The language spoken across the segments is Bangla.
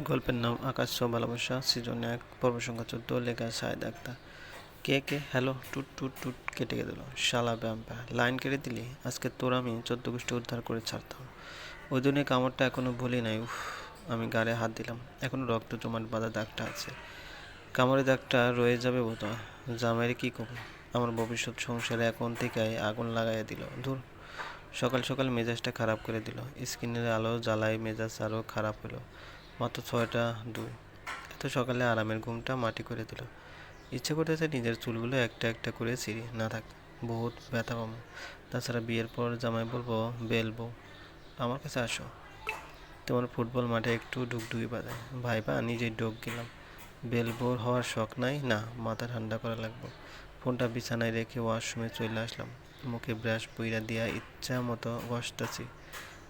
গল্পের নাম আকাশ ছ ভালোবাসা, সিজন এক পর্ব সংখ্যা চোদ্দ, লেখা শাহেদ আক্তার। কে কে? হ্যালো টুট টুট টুট, কেটে দিল শালা ব্যাম্পা, লাইন কেটে দিলি? আজকে তোর আমি চোদ্দ গোষ্ঠী উদ্ধার করে ছাড়তাম। ওই দিনের কামড়টা এখনও ভুলি নাই, উফ, আমি গাড়ে হাত দিলাম। এখনও রক্ত জমাট বাঁধা দাগটা আছে। কামড়ের দাগটা রয়ে যাবে বোধ জামাইয়ের কী করব আমার ভবিষ্যৎ সংসারে এখন থেকে আগুন লাগাইয়া দিল। ধুর, সকাল সকাল মেজাজটা খারাপ করে দিল। স্ক্রিনের আলো জ্বালায় মেজাজ আরও খারাপ হলো। মাত্র ছয়টা দুই। এত সকালে আরামের ঘুমটা মাটি করে দিল। ইচ্ছে করতেছে নিজের চুলগুলো একটা একটা করে ছিঁড়ি না থাক, বহুত ব্যথা পাবো। তাছাড়া বিয়ের পর জামাই বলব বেলবো আমার কাছে আসো। তোমার ফুটবল মাঠে একটু ডুগডুগি বাজায়। ভাইবা নিজেই ডোক গেলাম। বেলবোর হওয়ার শখ নাই, না, মাথা ঠান্ডা করা লাগবো। ফোনটা বিছানায় রেখে ওয়াশরুমে চলে আসলাম। মুখে ব্রাশ বইরা দিয়া ইচ্ছা মতো ঘষতেছি।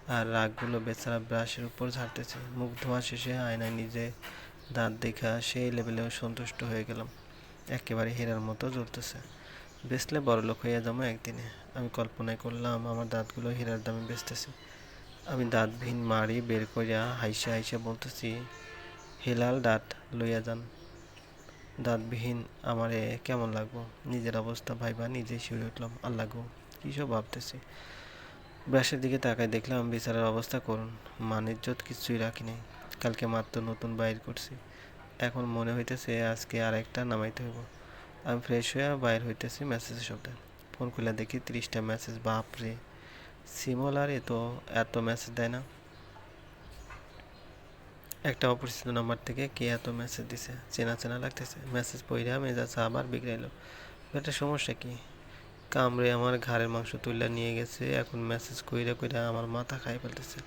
আর রাগগুলো বেচারা ব্রাশের উপর ঝাড়তেছে। মুখ ধোয়া শেষে আয়নায় নিজে দাঁত দেখা সেই লেভেলেও সন্তুষ্ট হয়ে গেলাম। একেবারে হেরার মতো জ্বলতেছে। বেচলে বড়লোক হইয়া যাব একদিনে। আমি কল্পনায় করলাম আমার দাঁতগুলো হেরার দামে বেচতেছি। আমি দাঁতবিহীন মারি বের করিয়া হাইসা হাইসা বলতেছি, হেলাল দাঁত, লইয়া যান। দাঁতবিহীন আমারে কেমন লাগবো? নিজের অবস্থা ভাইবা নিজেই শিউরে উঠলাম। আল্লাহ গো কী সব ভাবতেছি? ব্রাশের দিকে তাকায় দেখলাম বিচারের অবস্থা করুন মান ইজ্জত কিছুই রাখি নাই কালকে মাত্র নতুন বাইর করছি। এখন মনে হইতেছে আজকে আর একটা নামাইতে হইব। আমি ফ্রেশ হয়ে বাইর হইতেছি মেসেজের শব্দে। ফোন খুলে দেখি তিরিশটা মেসেজ বাপ রে সিমলারে তো এত মেসেজ দেয় না। একটা অপরিচিত নাম্বার থেকে কে এত মেসেজ দিছে? চেনা চেনা লাগতেছে। মেসেজ পইরা মেজাজ আবার বিগড়াইলো। এটা সমস্যা কি? কামড়ে আমার ঘাড়ের মাংস তুইলা নিয়ে গেছে, এখন মেসেজ কইরা কইরা আমার মাথা খাই ফেলতেছে।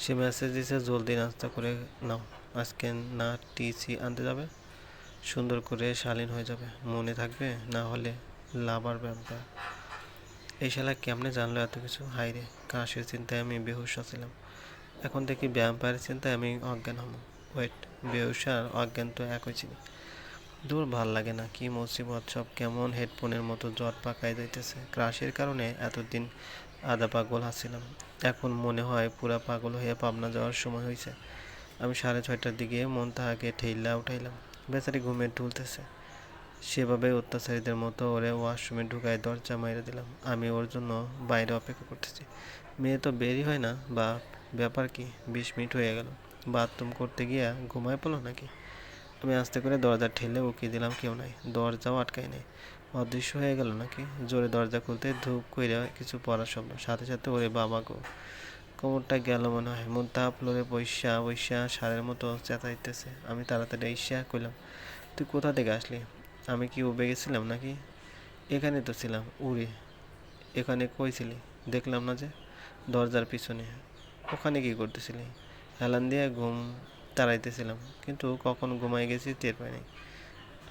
সে মেসেজ দিছে, জলদি নাস্তা করে নাও, আজকে না টিসি আনতে যাবে, সুন্দর করে শালীন হয়ে যাবে, মনে থাকবে, না হলে লাভার ব্যাপার। এই শালা কেমনে জানলো এত কিছু? হাই রে, কাশের চিন্তায় আমি বেহুশ ছিলাম এখন দেখি ব্যায়ামের চিন্তায় আমি অজ্ঞান হব। ওয়েট, বেহুশ আর অজ্ঞান তো একই ছিল দূর ভালো লাগে না। কি মুসিবত, সব কেমন হেডফোনের মতো জট পাকায় যাইতেছে। ক্রাশের কারণে এতদিন আধা পাগল হাসছিলাম এখন মনে হয় পুরা পাগল হয়ে পাবনা যাওয়ার সময় হয়েছে আমি সাড়ে ছয়টার দিকে মন তাহাকে ঠেইলা উঠাইলাম। বেচারি ঘুমে ঢুলতেছে। সেভাবে অত্যাচারীদের মতো ওরে ওয়াশরুমে ঢুকায় দরজা মাইরে দিলাম। আমি ওর জন্য বাইরে অপেক্ষা করতেছি। মেয়ে তো বেরই হয় না বা ব্যাপার কি? বিশ মিনিট হয়ে গেল। বাথরুম করতে গিয়া ঘুমায় পড়ল নাকি? আমি আস্তে করে দরজা ঠেলে উকিয়ে দিলাম, কেউ নাই। দরজাও আটকায় নাই। অদৃশ্য হয়ে গেল নাকি? জোরে দরজা খুলতে ধূপ কইরা কিছু পড়ার শব্দ। সাথে সাথে ওরে বাবা গো, কোমরটা গেল মনে হয়। মুন্তা ফ্লোরে বৈশা বৈশা সারের মতো চেঁচাইতেছে। আমি তাড়াতাড়ি ঈর্ষা কইলাম, তুই কোথা থেকে আসলি? আমি কি উবে গেছিলাম নাকি? এখানে তো ছিলাম, উড়ে। এখানে কইছিলি দেখলাম না যে, দরজার পিছনে। ওখানে কি করতেছিলি? হেলান দিয়ে ঘুম তাড়াইতেছিলাম, কিন্তু কখন ঘুমাই গেছি, টের পাই নাই।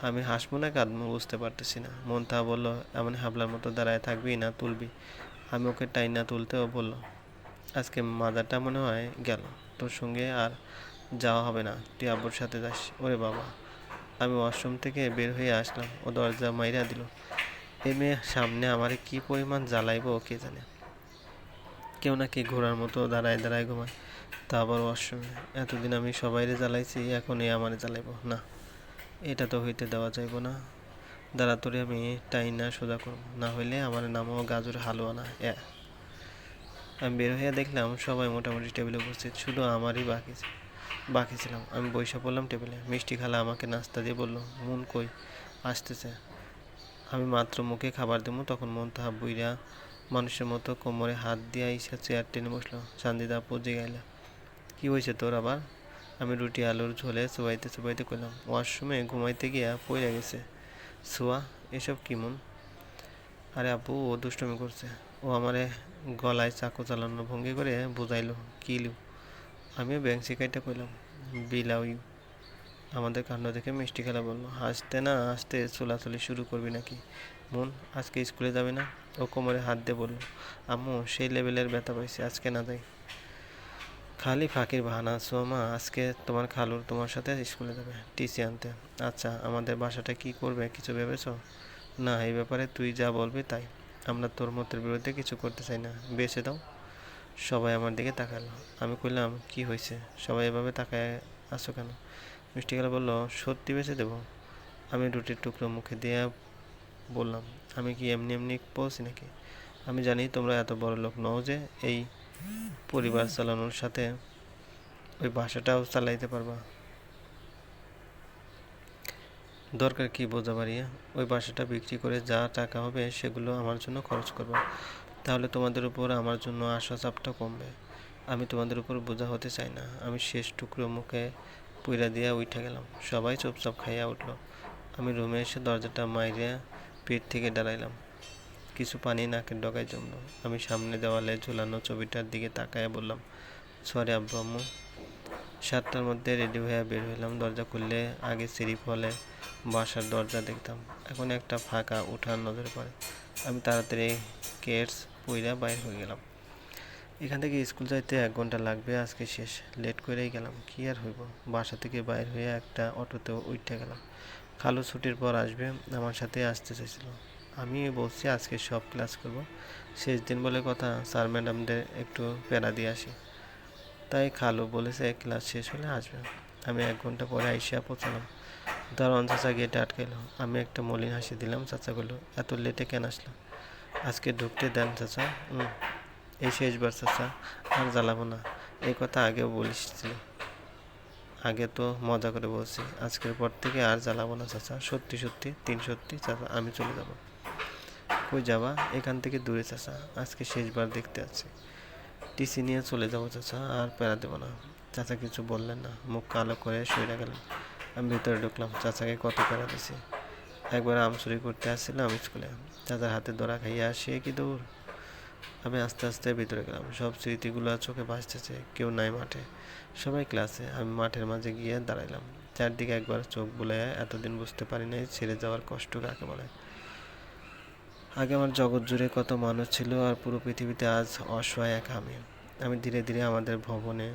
আমি হাসবো না কাঁদবো বুঝতে পারতেছি না। মন তা বলল, এমন হাবলার মতো দাঁড়ায় থাকবি না, তুলবি। আমি ওকে টাইনা তুলতেও বলল, আজকে মাদারটা মনে হয় গেল, তোর সঙ্গে আর যাওয়া হবে না, তুই আব্বুর সাথে যাস। ওরে বাবা। আমি ওয়াশরুম থেকে বের হয়ে আসলাম, ও দরজা মাইরা দিল, এ মেয়ে, সামনে আমার কি পরিমাণ জ্বালাইবো কে জানে? কেউ নাকি ঘোড়ার মতো দাঁড়ায় দাঁড়ায় ঘুমায়। তা আবার ওয়াশরুমে এতদিন আমি সবাইরে জ্বালাইছি এ আমারে জ্বালাইবো। না, এটা তো হইতে দেওয়া যাইব না। দাঁড়া, তোরে আমি টাইনা সোজা করব। না হইলে আমার নামও গাজর হালুয়া না, এ। আমি বের হইয়া দেখলাম সবাই মোটামুটি টেবিলে উপস্থিত, শুধু আমারই বাকি বাকি ছিলাম। আমি বৈশা পড়লাম টেবিলে মিষ্টি খালা আমাকে নাস্তা দিয়ে বলল, মন কই? আসতেছে। আমি মাত্র মুখে খাবার দেবো তখন মন তাহা বুইরা মানুষের মতো কোমরে হাত দিয়া ইসা চেয়ার টেনে বসল। চান্দিদা পুজে গাইলা কি হয়েছে তোর আবার? আমি রুটি, আলুর ঝোলে চুবাইতে চুবাইতে করলাম ওয়াশরুমে ঘুমাইতে গিয়া পড়ে গেছে। সোয়া এসব কি মন? আরে আপু, ও দুষ্টমি করছে। ও আমারে গলায় চাকু চালানোর ভঙ্গি করে বুঝাইলো কিলু আমিও ব্যাংক শিখাইতে কইলাম বিলাউ ইউ। আমাদের কাণ্ড দেখে মিষ্টি খেলা বলল, হাসতে না হাসতে চুলাচুলি শুরু করবি নাকি? মন, আজকে স্কুলে যাবে না? ও কোমরে হাত দিয়ে বলল, আম্মু, সেই লেভেলের ব্যথা পাইছে, আজকে না যাই খালি ফাঁকির বাহানা। সোমা, আজকে তোমার খালুর তোমার সাথে স্কুলে যাবে, টিসি আনতে। আচ্ছা আমাদের বাসাটা কি করবে, কিছু ভেবেছো? না, এই ব্যাপারে তুই যা বলবি তাই। আমরা তোর মতের বিরুদ্ধে কিছু করতে চাই না। বেছে দাও। সবাই আমার দিকে তাকালো। আমি কইলাম, কি হয়েছে সবাই এভাবে তাকায় আছো কেন? মিষ্টি গেলা বলল, সত্যি বেছে দেবো। আমি রুটির টুকরো মুখে দিয়ে বললাম, আমি কি এমনি এমনি বলছি নাকি? আমি জানি তোমরা এত বড় লোক নও যে এই পরিবার চালানোর সাথে ওই বাসাটাও চালাইতে পারবা। দরকার কি বোঝা পারিয়া ওই বাসাটা বিক্রি করে যা টাকা হবে সেগুলো আমার জন্য খরচ করবা। তাহলে তোমাদের উপর আমার জন্য আশা চাপটা কমবে। আমি তোমাদের উপর বোঝা হতে চাই না। আমি শেষ টুকরো মুখে পুইরা দিয়া উঠে গেলাম। সবাই চুপচাপ খাইয়া উঠল। আমি রুমে এসে দরজাটা মাইরিয়া পেট থেকে দাঁড়াইলাম কিছু পানি নাকের ডগায় জমল। আমি সামনে দেওয়ালে ঝুলানো ছবিটার দিকে তাকায় বললাম, সরি আব্বু আম্মু। সাতটার মধ্যে রেডি হয়ে বের হইলাম। দরজা খুললে আগে সিঁড়ি ফলে বাসার দরজা দেখতাম। এখন একটা ফাঁকা উঠার নজরে পড়ে। আমি তাড়াতাড়ি কেটস পইরা বাইর হয়ে গেলাম। এখান থেকে স্কুল যাইতে এক ঘণ্টা লাগবে, আজকে শেষ। লেট করেই গেলাম, কি আর হইব? বাসা থেকে বাইর হয়ে একটা অটোতে উঠে গেলাম। খালু ছুটির পর আসবে, আমার সাথে আসতে চাইছিল। আমি বলছি আজকে সব ক্লাস করব। শেষ দিন বলে কথা স্যার ম্যাডামদের একটু প্যারা দিয়ে আসি। তাই খালু বলেছে ক্লাস শেষ হলে আসবে আমি এক ঘণ্টা পরে আইসিয়া পৌঁছালাম। দারোয়ান চাচা গেটে আটকাইলো আমি একটা মলিন হাসি দিলাম চাচা বলল এত লেটে কেন আসলাম আজকে ঢুকতে দেন চাচা। হুম এই শেষবার চাচা, আর জ্বালাবো না। এই কথা আগেও বলিসছিল আগে তো মজা করে বলছি। আজকের পর থেকে আর জ্বালাবো না চাচা। সত্যি সত্যি, তিন সত্যি চাচা, আমি চলে যাব। কই যাবা? এখান থেকে দূরে, চাচা। আজকে শেষবার দেখতে আছি। টিসি নিয়ে চলে যাব, চাচা, আর প্যারা দেবো না। চাচা কিছু বললেন না। মুখ কালো করে সইরা গেলেন। আমি ভিতরে ঢুকলাম। চাচাকে কত প্যারা দিছি। একবার আম চুরি করতে আসছিলাম স্কুলে। চাচার হাতে ধরা খাইয়া সে কি দৌড়? আমি আস্তে আস্তে ভিতরে গেলাম। সব স্মৃতিগুলো চোখে ভাসতেছে। কেউ নাই মাঠে। সবাই ক্লাসে। আমি মাঠের মাঝে গিয়ে দাঁড়াইলাম। চারদিকে একবার চোখ বুলাইয়া এতদিন বুঝতে পারি নাই, ছেড়ে যাওয়ার কষ্ট কাকে বলে? আগে আমার জগৎ জুড়ে কত মানুষ ছিল আর পুরো পৃথিবীতে আজ অসহায় এক আমি। আমি ধীরে ধীরে আমাদের ভবনে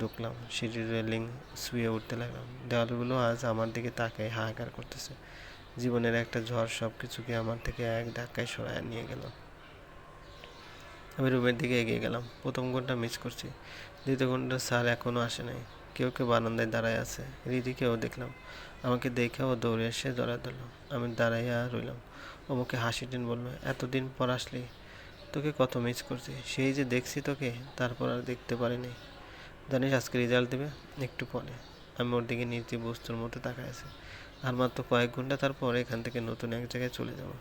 ঢুকলাম, সিঁড়ির রেলিং শুয়ে উঠতে লাগলাম। দেওয়ালগুলো আজ আমার দিকে তাকায় হাহাকার করতেছে। জীবনের একটা ঝড় সব কিছুকে আমার থেকে এক ধাক্কায় সরায় নিয়ে গেল। আমি রুমের দিকে এগিয়ে গেলাম। প্রথম ঘণ্টা মিস করছি। দ্বিতীয় ঘণ্টা স্যার এখনও আসে নাই। কেউ কেউ বারান্দায় দাঁড়ায় আছে। রিদিকেও দেখলাম। আমাকে দেখে ও দৌড়ে এসে জড়া দিল। আমি দাঁড়াইয়া রইলাম। ও মুখে হাসি টেন বলল, এতদিন পর আসলি, তোকে কত মিস করছি। সেই যে দেখছি তোকে, তারপর আর দেখতে পারিনি। জানিস, আজকে রেজাল্ট দেবে একটু পরে। আমি ওর দিকে নির্জীব বস্তুর মতো তাকায় আছে। আর মাত্র কয়েক ঘণ্টা তারপর এখান থেকে নতুন এক জায়গায় চলে যাব।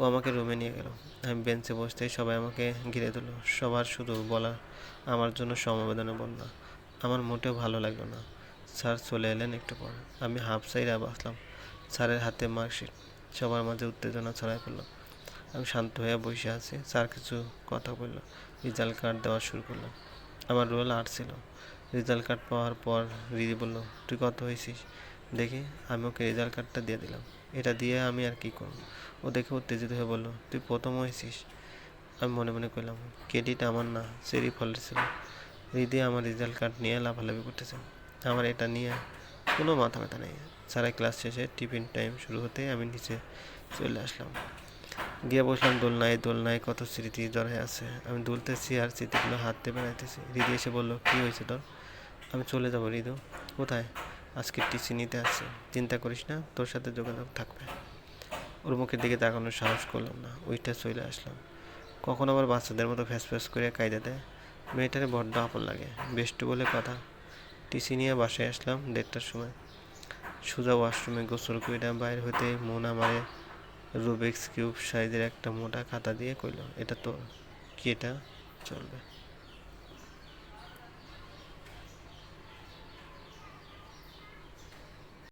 ও আমাকে রুমে নিয়ে গেল। আমি বেঞ্চে বসতেই সবাই আমাকে ঘিরে দিল। সবার শুধু বলা আমার জন্য সমবেদনা বন্যা আমার মোটেও ভালো লাগল না। স্যার চলে এলেন একটু পর। আমি হাফ সাইডে বাসলাম স্যারের হাতে মার্কশিট। সবার মাঝে উত্তেজনা ছড়াই পড়ল। আমি শান্ত হয়ে বসে আছি। স্যার কিছু কথা বলল। রেজাল্ট কার্ড দেওয়া শুরু করল আমার রোল আর্ট ছিল। রেজাল্ট কার্ড পাওয়ার পর রিদি বলল, তুই কত হয়েছিস? দেখি আমি ওকে রেজাল্ট কার্ডটা দিয়ে দিলাম। এটা দিয়ে আমি আর কি করব? ও দেখে উত্তেজিত হয়ে বলল, তুই প্রথম হয়েছিস? আমি মনে মনে করলাম ক্রেডিট আমার না সেরি ফলের ছিল। রিদি আমার রেজাল্ট কার্ড নিয়ে লাফালাফি করতেছে। আমার এটা নিয়ে কোনো মাথা ব্যথা নেই। সারা ক্লাস শেষে টিফিন টাইম শুরু হতে আমি নিচে চলে আসলাম। গিয়ে বসলাম দোলনায় দোলনায় কত স্মৃতি জড়ায় আছে। আমি দুলতেছি আর স্মৃতিগুলো হাতে বেড়াইতেছি রিদি এসে বলল, কী হয়েছে তোর? আমি চলে যাব রিদু কোথায়? আজকে টিসি নিতে আসছে চিন্তা করিস না, তোর সাথে যোগাযোগ থাকবে। ওর মুখের দিকে তাকানোর সাহস করলাম না। ওইটা চলে আসলাম। কখন আবার বাচ্চাদের মতো ফ্যাস ফ্যাস করে কায়দা দেয়? মেয়েটারে বড্ড আপন লাগে। বেষ্টু বলে কথা। টিসি নিয়ে বাসায় আসলাম দেড়টার সময়। সোজা ওয়াশরুমে গোসল কইরা বাইর হইতে মন আমারে রুবিক্স কিউব সাইজের একটা মোটা খাতা দিয়ে কইল, এটা তো কি এটা? চলবে।